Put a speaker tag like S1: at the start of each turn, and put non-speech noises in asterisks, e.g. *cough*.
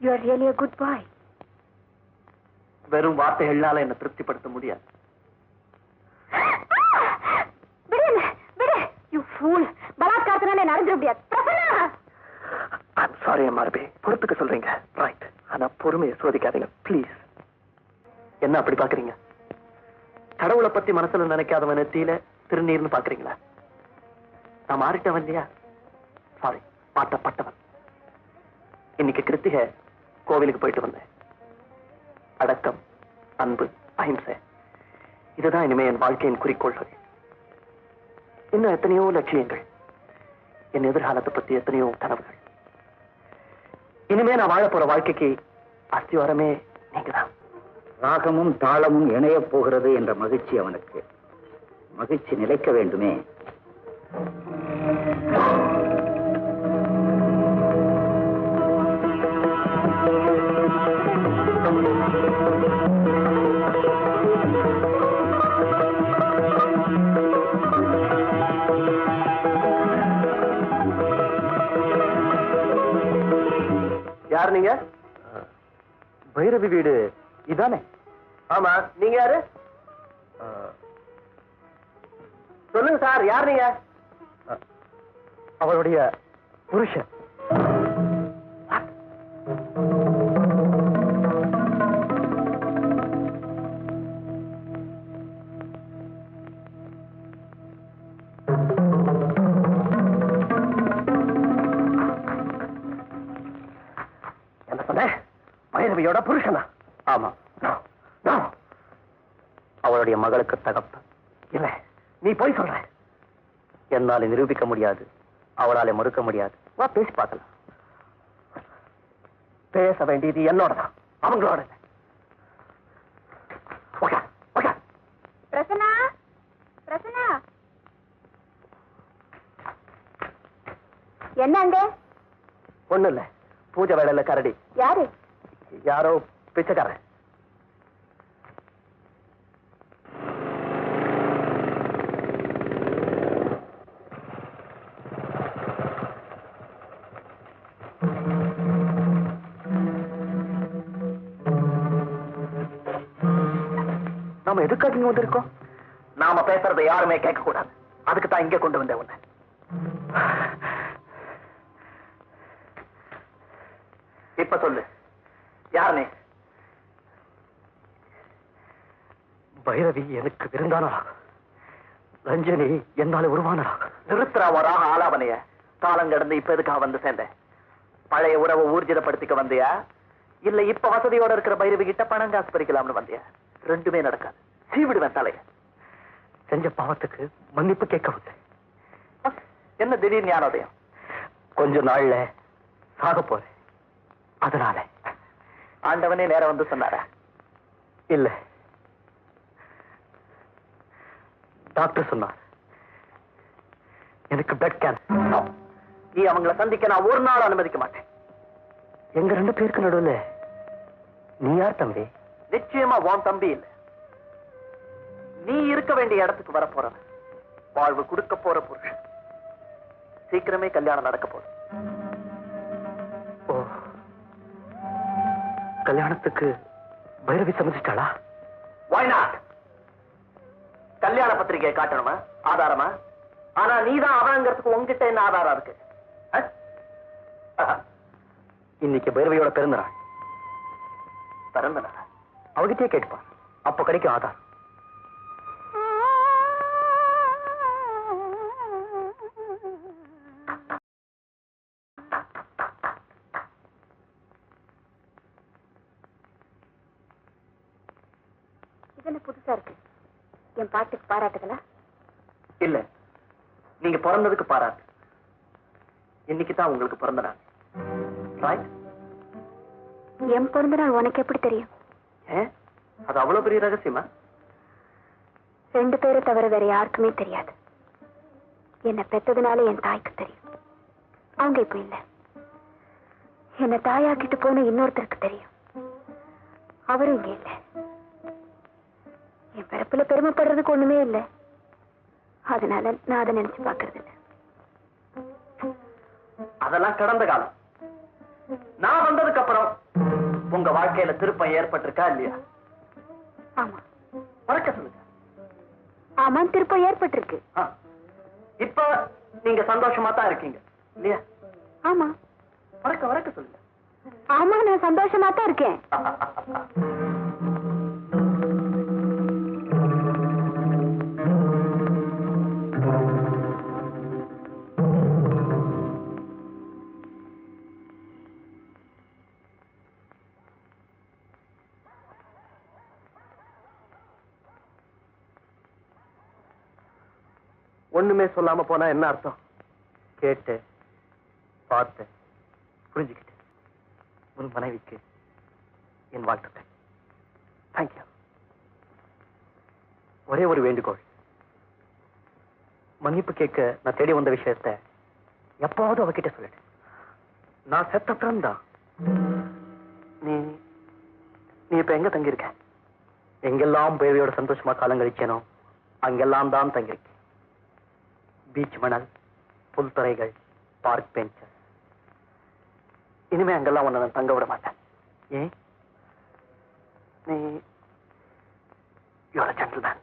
S1: You are really a good boy
S2: வெறும் வார்த்தைகளால என்ன திருப்திப்படுத்த முடியாது.
S1: விடு விடு. யூ ஃபூல் பலாத்காரத்தினால என்ன அறிஞ்சிட முடியாது. பிரசன்னா!
S2: ஐம் சாரி எம்ஆர்பி பொறுத்துக்க சொல்றீங்க. ரைட் ஆனா பொறுமையை சோதிக்காதீங்க. ப்ளீஸ் என்ன அப்படி பாக்குறீங்க கடவுளை பத்தி மனசுல நினைக்காதவன் நெத்தியில திருநீர்னு பாக்குறீங்களா நான் மாறிட்டவன் இல்லையா? சாரி மாற்றப்பட்டவன். இன்னைக்கு கிருத்திகை கோவிலுக்கு போயிட்டு வந்தேன். அடக்கம் அன்பு அஹிம்சை. இதுதான் இனிமே என் வாழ்க்கையின் குறிக்கோள்கள். இன்னும் எத்தனையோ லட்சியங்கள். என் எதிர்காலத்தை பத்தி எத்தனையோ கனவுகள். இனிமே நான் வாழ போற வாழ்க்கைக்கு அஸ்திவாரமே நீங்கதான்.
S3: ராகமும் தாளமும் இணைய போகிறது என்ற மகிழ்ச்சி அவனுக்கு. மகிழ்ச்சி நிலைக்க வேண்டுமே.
S2: யார் நீங்க? பைரவி வீடு. இதானே? ஆமா. நீங்க யாரு? சொல்லுங்க சார் யார் நீங்க? அவளுடைய புருஷன். பைரவியோட புருஷனா? ஆமா. No, no. அவளுடைய மகளுக்கு தகப்பன். இல்ல நீ போய் சொல்ற. என்னால நிரூபிக்க முடியாது. அவளால மறுக்க முடியாது. வா பேசி பார்க்கலாம். பேச வேண்டியது என்னோட தான் அவங்களோட
S1: என்ன அங்க?
S2: ஒண்ணும் இல்ல. பூஜை வேலையில கரடி.
S1: யாரு?
S2: யாரோ பிச்சைக்காரன். நாம எதுக்காக இங்க வந்திருக்கோம்? நாம பேசுறதை யாருமே கேட்க கூடாது அதுக்கு தான் இங்க கொண்டு வந்தேன் உன்னை. இப்ப சொல்லு. யார் நீ? பைரவி எனக்கு விருந்தானா? ரஞ்சனி என்னால உருவானடா நிறுத்துறா வராக ஆலாவனைய காலம் கடந்து இப்ப எதுக்காக வந்து சேர்ந்தேன் பழைய உறவை ஊர்ஜிதப்படுத்திக்க வந்தியா? இல்ல இப்ப வசதியோட இருக்கிற பைரவி கிட்ட பணம் காசு பறிக்கலாம்னு வந்தியா? ரெண்டுமே நடக்காது. சீவிடுவேன் தலைய. செஞ்ச பாவத்துக்கு மன்னிப்பு கேட்க வந்தேன் என்ன திடீர் ஞானோதயம்? கொஞ்ச நாள்ல சாக போறேன். அதனால. ஆண்டவனே நேரம் வந்து சொன்னாரா? இல்ல. டாக்டர் சொன்னார். எனக்கு பிளட் கேன்சர் நீ அவங்கள சந்திக்க நான் ஒரு நாள் அனுமதிக்க மாட்டேன். எங்க ரெண்டு பேருக்கு நடுவுல நீ யார் தம்பி? நிச்சயமா உன் தம்பி இல்ல. நீ இருக்க வேண்டிய இடத்துக்கு வர போறவன். வாழ்வு கொடுக்க போற புருஷன். சீக்கிரமே கல்யாணம் நடக்க போகுது. கல்யாணத்துக்கு பைரவி சம்மதிச்சிட்டாளா? Why not? கல்யாண பத்திரிகையை காட்டணுமா? ஆதாரமா? ஆனா நீதான் அவங்கிறதுக்கு உங்ககிட்ட என்ன ஆதாரம் இருக்கு. இன்னைக்கு பைரவியோட பிறந்த நாள். பிறந்த நாள்? அவகிட்டே கேட்டுப்பான். அப்ப கிடைக்கும் ஆதாரம்.
S1: இது என்ன புதுசா இருக்கு? என் பாட்டுக்கு பாராட்டுகளா?
S2: இல்ல. நீங்க பிறந்ததுக்கு பாராட்டு. இன்னைக்கு தான் உங்களுக்கு பிறந்த நாள்?
S1: என் பிறந்த நாள் உனக்கு எப்படி தெரியும்?
S2: அது அவ்வளவு பெரிய ரகசியமா?
S1: ரெண்டு பேரை தவிர வேற யாருக்குமே தெரியாது. என்னை பெத்ததுனால என் தாய்க்கு தெரியும். அவங்க இப்ப இல்ல. என்னை தாயாக்கிட்டு போன இன்னொருத்தருக்கு தெரியும். அவரும் இங்க இல்ல. என் பிறப்புல பெருமைப்படுறதுக்கு ஒண்ணுமே இல்ல. அதனால நான் அதை நினைச்சு பாக்குறது
S2: அதெல்லாம் கடந்த காலம். நான் வந்ததுக்கு அப்புறம் உங்க வாழ்க்கையில திருப்பம் ஏற்பட்டிருக்கா இல்லையா?
S1: ஆமா.
S2: மறக்க சொல்லுங்க.
S1: ஆமா திருப்பம் ஏற்பட்டிருக்கு.
S2: இப்ப நீங்க சந்தோஷமா தான் இருக்கீங்க இல்லையா?
S1: ஆமா.
S2: மறக்க மறக்க சொல்லுங்க.
S1: ஆமா நான் சந்தோஷமா தான் இருக்கேன். *laughs*
S2: ஒண்ணுமே சொல்லாம போனா என்ன அர்த்தம்? கேட்டு பார்த்து புரிஞ்சுக்கிட்டு. உன் மனைவிக்கு என் வாழ்த்துக்கள். தேங்க்யூ ஒரே ஒரு வேண்டுகோள். மன்னிப்பு கேட்க நான் தேடி வந்த விஷயத்த எப்பாவது அவகிட்ட சொல்லிடு நான் செத்த நீ நீ இப்ப எங்க தங்கியிருக்க? எங்கெல்லாம் பேரையோட சந்தோஷமா காலம் கழிச்சேனோ அங்கெல்லாம் தான் தங்கியிருக்க. பீச் மணல் புல்தரைகள் பார்க் பெஞ்ச் இனிமே அங்கெல்லாம் உன்னை நான் தங்க விட மாட்டேன். ஏன்? நீ யூஆர் ஜென்டில்மேன்